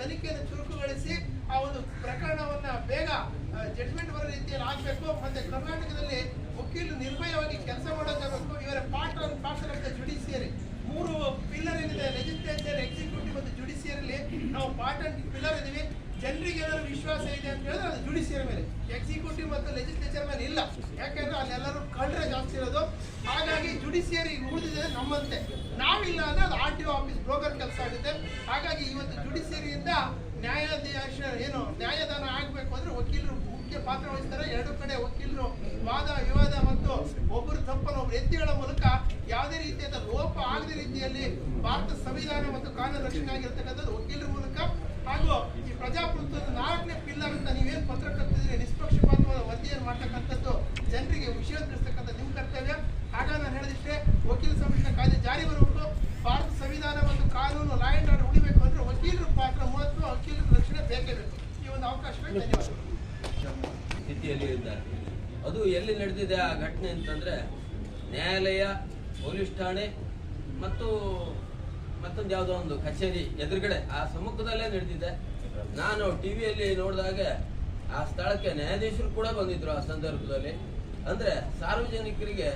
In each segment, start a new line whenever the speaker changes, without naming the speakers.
ತನಿಖೆಯನ್ನು ಚುರುಕುಗೊಳಿಸಿ ಆ ಒಂದು ಪ್ರಕರಣವನ್ನ ಬೇಗ ಜಡ್ಜ್ಮೆಂಟ್ ಬರೋ ರೀತಿಯಲ್ಲಿ ಆಗ್ಬೇಕು ಮತ್ತೆ ಕರ್ನಾಟಕದಲ್ಲಿ ವಕೀಲರು ನಿರ್ಭಯವಾಗಿ ಕೆಲಸ ಮಾಡೋದಾಗಬೇಕು ಇವರ ಪಾರ್ಟ್ ಆನ್ ಪಾರ್ಸಲ್ ಜುಡಿಷಿಯರಿ ಮೂರು ಪಿಲ್ಲರ್ ಏನಿದೆ ಲೆಜಿಸ್ಲೇಚರ್ ಎಕ್ಸಿಕ್ಯೂಟಿವ್ ಮತ್ತು ಜುಡಿಷಿಯರಿಲಿ ನಾವು ಪಾರ್ಟ್ ಅಂಡ್ ಪಿಲ್ಲರ್ ಇದೀವಿ ಜನರಿಗೆ ಏನಾದ್ರು ವಿಶ್ವಾಸ ಇದೆ ಅಂತ ಹೇಳಿದ್ರೆ ಅದು ಜುಡಿಷಿಯರ್ ಮೇಲೆ. ಎಕ್ಸಿಕ್ಯೂಟಿವ್ ಮತ್ತು ಲೆಜಿಸ್ಲೇಚರ್ ಮೇಲೆ ಇಲ್ಲ. ಯಾಕಂದ್ರೆ ಅಲ್ಲೆಲ್ಲರೂ ಕಳ್ಳರೆ ಜಾಸ್ತಿ ಇರೋದು. ಹಾಗಾಗಿ ಜುಡಿಷಿಯರಿ ಉಳಿದಿದೆ ನಮ್ಮಂತೆ. ನಾವಿಲ್ಲ ಅಂದ್ರೆ ಅದು R T O office broker ಕೆಲಸ ಆಗುತ್ತೆ. ಹಾಗಾಗಿ ಇವತ್ತು ಜುಡಿಷಿಯರಿಯಿಂದ ನ್ಯಾಯಾಧೀಶ ಏನು ನ್ಯಾಯದಾನ ಆಗಬೇಕು ಅಂದ್ರೆ ವಕೀಲರು ಮುಖ್ಯ ಪಾತ್ರ ವಹಿಸ್ತಾರೆ. ಎರಡು ಕಡೆ ವಕೀಲರು ವಾದ, ವಿವಾದ ಮತ್ತು ಒಬ್ಬರು ತಪ್ಪನ್ನು ಒಬ್ಬರು ಎತ್ತಿ ಹೇಳೋ ಮೂಲಕ ಯಾವುದೇ ರೀತಿಯಾದ ಲೋಪ ಆಗದ ರೀತಿಯಲ್ಲಿ ಭಾರತ ಸಂವಿಧಾನ ಮತ್ತು ಕಾನೂನು ರಕ್ಷಣೆ ಆಗಿರ್ತಕ್ಕಂಥದ್ದು ವಕೀಲರ ಮೂಲಕ. ಹಾಗೂ ಈ ಪ್ರಜಾಪ್ರಭುತ್ವದ ನಾಲ್ಕನೇ ಪಿಲ್ಲರ್ ಅಂತ ನೀವೇನು ಪತ್ರ ಕಟ್ಟಿದ್ರೆ ನಿಷ್ಪಕ್ಷಪಾತವಾದ ವರದಿಯನ್ನು ಮಾಡ್ತಕ್ಕಂಥದ್ದು ಜನರಿಗೆ ವಿಷಯ ತಿಳಿಸ್ತಕ್ಕಂಥ ನಿಮ್ಮ ಕರ್ತವ್ಯ ಆಗ ನಾನು ಹೇಳಿದಿಷ್ಟೇ ವಕೀಲ ಸಂರಕ್ಷಣಾ ಕಾಯ್ದೆ ಜಾರಿ ಬರಬೇಕು ಭಾರತ ಸಂವಿಧಾನ ಮತ್ತು ಕಾನೂನು ಲಾ ಅಂಡ್ ಆರ್ಡರ್ ಉಳಿಬೇಕು ಅಂದ್ರೆ ವಕೀಲರ ಪಾತ್ರ ಮಹತ್ವ ವಕೀಲರ ರಕ್ಷಣೆ ಬೇಕೇ ಬೇಕು ಈ ಒಂದು ಅವಕಾಶಕ್ಕೆ ಧನ್ಯವಾದಗಳು
ಸ್ಥಿತಿಯಲ್ಲಿ ಇದ್ದಾರೆ. ಅದು ಎಲ್ಲಿ ನಡೆದಿದೆ ಆ ಘಟನೆ ಅಂತಂದ್ರೆ ನ್ಯಾಯಾಲಯ, ಪೊಲೀಸ್ ಠಾಣೆ ಮತ್ತು ಮತ್ತೊಂದು ಯಾವುದೋ ಒಂದು ಕಚೇರಿ ಎದುರುಗಡೆ ಆ ಸಮ್ಮುಖದಲ್ಲೇ ನಡೆದಿದೆ. ನಾನು ಟಿವಿಯಲ್ಲಿ ನೋಡಿದಾಗ ಆ ಸ್ಥಳಕ್ಕೆ ನ್ಯಾಯಾಧೀಶರು ಕೂಡ ಬಂದಿದ್ರು ಆ ಸಂದರ್ಭದಲ್ಲಿ. ಅಂದ್ರೆ ಸಾರ್ವಜನಿಕರಿಗೆ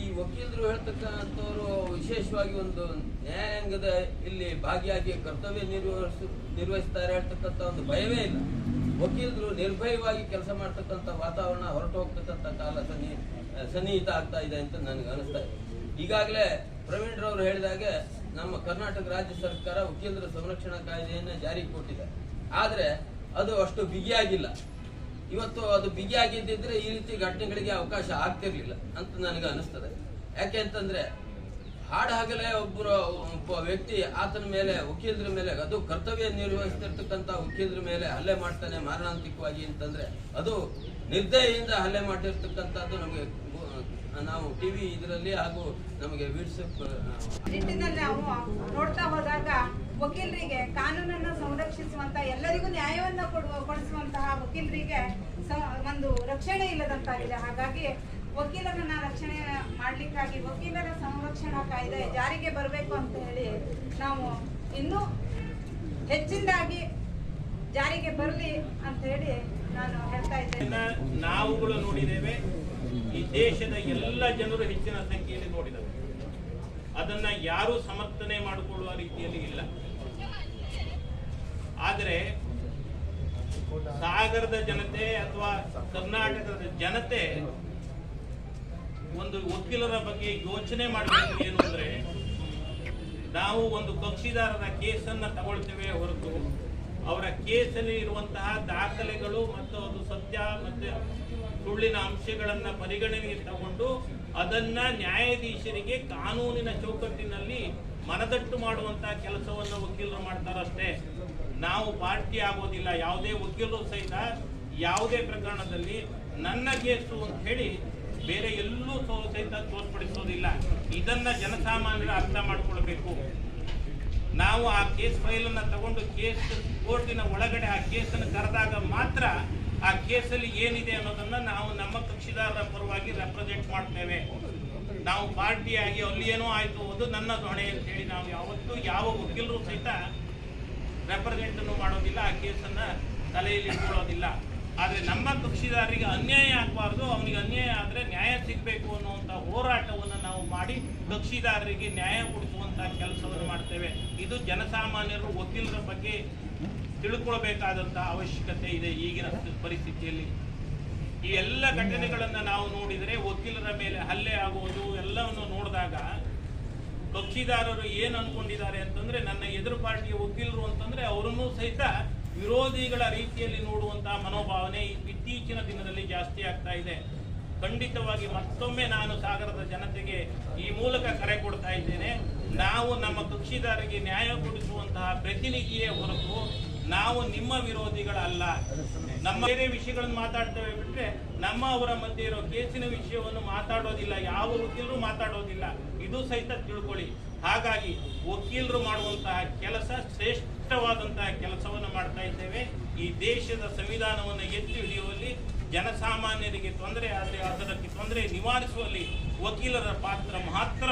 ಈ ವಕೀಲರು ಹೇಳ್ತಕ್ಕಂಥವ್ರು ವಿಶೇಷವಾಗಿ ಒಂದು ನ್ಯಾಯಾಂಗದ ಇಲ್ಲಿ ಭಾಗಿಯಾಗಿ ಕರ್ತವ್ಯ ನಿರ್ವಹಿಸ, ನಿರ್ವಹಿಸ್ತಾರೆ ಹೇಳ್ತಕ್ಕಂಥ ಒಂದು ಭಯವೇ ಇಲ್ಲ. ವಕೀಲರು ನಿರ್ಭಯವಾಗಿ ಕೆಲಸ ಮಾಡ್ತಕ್ಕಂಥ ವಾತಾವರಣ ಹೊರಟು ಹೋಗ್ತಕ್ಕಂಥ ಕಾಲ ಸನ್ನಿ ಸನ್ನಿಹಿತ ಆಗ್ತಾ ಇದೆ ಅಂತ ನನಗೆ ಅನಿಸ್ತಾ ಇದೆ. ಈಗಾಗಲೇ ಪ್ರವೀಣ್ ರವರು ಹೇಳಿದಾಗೆ ನಮ್ಮ ಕರ್ನಾಟಕ ರಾಜ್ಯ ಸರ್ಕಾರ ವಕೀಲರ ಸಂರಕ್ಷಣಾ ಕಾಯ್ದೆಯನ್ನು ಜಾರಿಗೆ ಕೊಟ್ಟಿದೆ. ಆದರೆ ಅದು ಅಷ್ಟು ಬಿಗಿಯಾಗಿಲ್ಲ. ಇವತ್ತು ಅದು ಬಿಗಿಯಾಗಿದ್ದಿದ್ರೆ ಈ ರೀತಿ ಘಟನೆಗಳಿಗೆ ಅವಕಾಶ ಆಗ್ತಿರ್ಲಿಲ್ಲ ಅಂತ ನನಗೆ ಅನಿಸ್ತದೆ ಯಾಕೆ ಅಂತಂದ್ರೆ ಹಾಡು ಹಾಗಲೇ ಒಬ್ಬರು ಒಬ್ಬ ವ್ಯಕ್ತಿ ಆತನ ಮೇಲೆ, ವಕೀಲರ ಮೇಲೆ, ಅದು ಕರ್ತವ್ಯ ನಿರ್ವಹಿಸ್ತಿರ್ತಕ್ಕಂಥ ವಕೀಲರ ಮೇಲೆ ಹಲ್ಲೆ ಮಾಡ್ತಾನೆ ಮಾರಣಾಂತಿಕವಾಗಿ ಅಂತಂದ್ರೆ ಅದು ನಿರ್ದಯೆಯಿಂದ ಹಲ್ಲೆ ಮಾಡಿರ್ತಕ್ಕಂಥದ್ದು ನಮಗೆ ನಾವು ಟಿವಿ ಇದರಲ್ಲಿ ಹಾಗೂ ನಮಗೆ ವಾಟ್ಸಪ್
ನಿಟ್ಟಿನಲ್ಲಿ ನಾವು ನೋಡ್ತಾ ಹೋದಾಗ ವಕೀಲರಿಗೆ ಕಾನೂನನ್ನು ಸಂರಕ್ಷಿಸುವಂತ ಎಲ್ಲರಿಗೂ ನ್ಯಾಯವನ್ನ ಕೊಡುವ ಕೊಡಿಸುವಂತಹ ವಕೀಲರಿಗೆ ಒಂದು ರಕ್ಷಣೆ ಇಲ್ಲದಂತಾಗಿದೆ. ಹಾಗಾಗಿ ವಕೀಲರನ್ನ ರಕ್ಷಣೆ ಮಾಡಲಿಕ್ಕಾಗಿ ವಕೀಲರ ಸಂರಕ್ಷಣಾ ಕಾಯ್ದೆ ಜಾರಿಗೆ ಬರಬೇಕು ಅಂತ ಹೇಳಿ ನಾವು ಇನ್ನೂ ಹೆಚ್ಚಿನದಾಗಿ ಜಾರಿಗೆ ಬರಲಿ ಅಂತ ಹೇಳಿ ನಾನು ಹೇಳ್ತಾ ಇದ್ದೇನೆ.
ನಾವುಗಳು ನೋಡಿದ್ದೇವೆ. ಈ ದೇಶದ ಎಲ್ಲ ಜನರು ಹೆಚ್ಚಿನ ಸಂಖ್ಯೆಯಲ್ಲಿ ನೋಡಿದರು ಅದನ್ನ ಯಾರು ಸಮರ್ಥನೆ ಮಾಡಿಕೊಳ್ಳುವ ರೀತಿಯಲ್ಲಿ ಇಲ್ಲ. ಆದರೆ ಸಾಗರದ ಜನತೆ ಅಥವಾ ಕರ್ನಾಟಕದ ಜನತೆ ಒಂದು ವಕೀಲರ ಬಗ್ಗೆ ಯೋಚನೆ ಮಾಡಬೇಕು ಏನು ಅಂದ್ರೆ ನಾವು ಒಂದು ಕಕ್ಷಿದಾರರ ಕೇಸನ್ನ ತಗೊಳ್ತೇವೆ ಹೊರತು ಅವರ ಕೇಸಲ್ಲಿ ಇರುವಂತಹ ದಾಖಲೆಗಳು ಮತ್ತು ಅದು ಸತ್ಯ ಮತ್ತೆ ಸುಳ್ಳಿನ ಅಂಶಗಳನ್ನ ಪರಿಗಣನೆಗೆ ತಗೊಂಡು ಅದನ್ನ ನ್ಯಾಯಾಧೀಶರಿಗೆ ಕಾನೂನಿನ ಚೌಕಟ್ಟಿನಲ್ಲಿ ಮನದಟ್ಟು ಮಾಡುವಂತಹ ಕೆಲಸವನ್ನು ವಕೀಲರು ಮಾಡ್ತಾರಷ್ಟೇ. ನಾವು ಪಾರ್ಟಿ ಆಗೋದಿಲ್ಲ. ಯಾವುದೇ ವಕೀಲರು ಸಹಿತ ಯಾವುದೇ ಪ್ರಕರಣದಲ್ಲಿ ನನ್ನ ಕೇಸು ಅಂತ ಹೇಳಿ ಬೇರೆ ಎಲ್ಲೂ ಸಹ ಸಹಿತ ತೋರ್ಪಡಿಸೋದಿಲ್ಲ. ಇದನ್ನ ಜನಸಾಮಾನ್ಯರು ಅರ್ಥ ಮಾಡ್ಕೊಳ್ಬೇಕು. ನಾವು ಆ ಕೇಸ್ ಫೈಲ್ ಅನ್ನ ತಗೊಂಡು ಕೇಸ್ ಕೋರ್ಟಿನ ಒಳಗಡೆ ಆ ಕೇಸನ್ನು ಕರೆದಾಗ ಮಾತ್ರ ಆ ಕೇಸಲ್ಲಿ ಏನಿದೆ ಅನ್ನೋದನ್ನ ನಾವು ನಮ್ಮ ಕಕ್ಷಿದಾರರ ಪರವಾಗಿ ರೆಪ್ರೆಸೆಂಟ್ ಮಾಡ್ತೇವೆ. ನಾವು ಪಾರ್ಟಿಯಾಗಿ ಅಲ್ಲಿ ಏನೋ ಆಯಿತು, ಅದು ನನ್ನ ಹೊಣೆ ಅಂತ ಹೇಳಿ ನಾವು ಯಾವತ್ತೂ ಯಾವ ವಕೀಲರು ಸಹಿತ ರೆಪ್ರೆಸೆಂಟ್ ಅನ್ನು ಮಾಡೋದಿಲ್ಲ, ಆ ಕೇಸನ್ನ ತಲೆಯಲ್ಲಿ ಇಟ್ಕೊಳ್ಳೋದಿಲ್ಲ. ಆದ್ರೆ ನಮ್ಮ ಕಕ್ಷಿದಾರರಿಗೆ ಅನ್ಯಾಯ ಆಗಬಾರ್ದು, ಅವನಿಗೆ ಅನ್ಯಾಯ ಆದ್ರೆ ನ್ಯಾಯ ಸಿಗಬೇಕು ಅನ್ನುವಂತ ಹೋರಾಟವನ್ನು ನಾವು ಮಾಡಿ ಕಕ್ಷಿದಾರರಿಗೆ ನ್ಯಾಯ ಕೊಡಿಸುವಂಥ ಕೆಲಸವನ್ನು ಮಾಡ್ತೇವೆ. ಇದು ಜನಸಾಮಾನ್ಯರು ವಕೀಲರ ಬಗ್ಗೆ ತಿಳ್ಕೊಳ್ಬೇಕಾದಂಥ ಅವಶ್ಯಕತೆ ಇದೆ ಈಗಿನ ಪರಿಸ್ಥಿತಿಯಲ್ಲಿ. ಈ ಎಲ್ಲ ಘಟನೆಗಳನ್ನು ನಾವು ನೋಡಿದರೆ ವಕೀಲರ ಮೇಲೆ ಹಲ್ಲೆ ಆಗುವುದು ಎಲ್ಲವನ್ನು ನೋಡಿದಾಗ ಕಕ್ಷಿದಾರರು ಏನು ಅನ್ಕೊಂಡಿದ್ದಾರೆ ಅಂತಂದ್ರೆ, ನನ್ನ ಎದುರು ಪಾರ್ಟಿಯ ವಕೀಲರು ಅಂತಂದ್ರೆ ಅವರನ್ನು ಸಹಿತ ವಿರೋಧಿಗಳ ರೀತಿಯಲ್ಲಿ ನೋಡುವಂತಹ ಮನೋಭಾವನೆ ಇತ್ತೀಚಿನ ದಿನದಲ್ಲಿ ಜಾಸ್ತಿ ಆಗ್ತಾ ಇದೆ. ಖಂಡಿತವಾಗಿ ಮತ್ತೊಮ್ಮೆ ನಾನು ಸಾಗರದ ಜನತೆಗೆ ಈ ಮೂಲಕ ಕರೆ ಕೊಡ್ತಾ ಇದ್ದೇನೆ. ನಾವು ನಮ್ಮ ಕಕ್ಷಿದಾರರಿಗೆ ನ್ಯಾಯ ಕೊಡಿಸುವಂತಹ ಪ್ರತಿನಿಧಿಯೇ ಹೊರತು ನಾವು ನಿಮ್ಮ ವಿರೋಧಿಗಳಲ್ಲ. ನಮ್ಮ ಬೇರೆ ವಿಷಯಗಳನ್ನು ಮಾತಾಡ್ತೇವೆ ಬಿಟ್ರೆ ನಮ್ಮ ಅವರ ಮಧ್ಯೆ ಇರೋ ಕೇಸಿನ ವಿಷಯವನ್ನು ಮಾತಾಡೋದಿಲ್ಲ, ಯಾವ ವಕೀಲರು ಮಾತಾಡೋದಿಲ್ಲ. ಇದು ಸಹಿತ ತಿಳ್ಕೊಳ್ಳಿ. ಹಾಗಾಗಿ ವಕೀಲರು ಮಾಡುವಂತಹ ಕೆಲಸ ಶ್ರೇಷ್ಠವಾದಂತಹ ಕೆಲಸವನ್ನು ಮಾಡ್ತಾ ಇದ್ದೇವೆ. ಈ ದೇಶದ ಸಂವಿಧಾನವನ್ನು ಎತ್ತಿ ಹಿಡಿಯುವಲ್ಲಿ ಜನಸಾಮಾನ್ಯರಿಗೆ ತೊಂದರೆ ಆದರೆ ಅದಕ್ಕೆ ತೊಂದರೆ ನಿವಾರಿಸುವಲ್ಲಿ ವಕೀಲರ ಪಾತ್ರ ಮಹತ್ತರ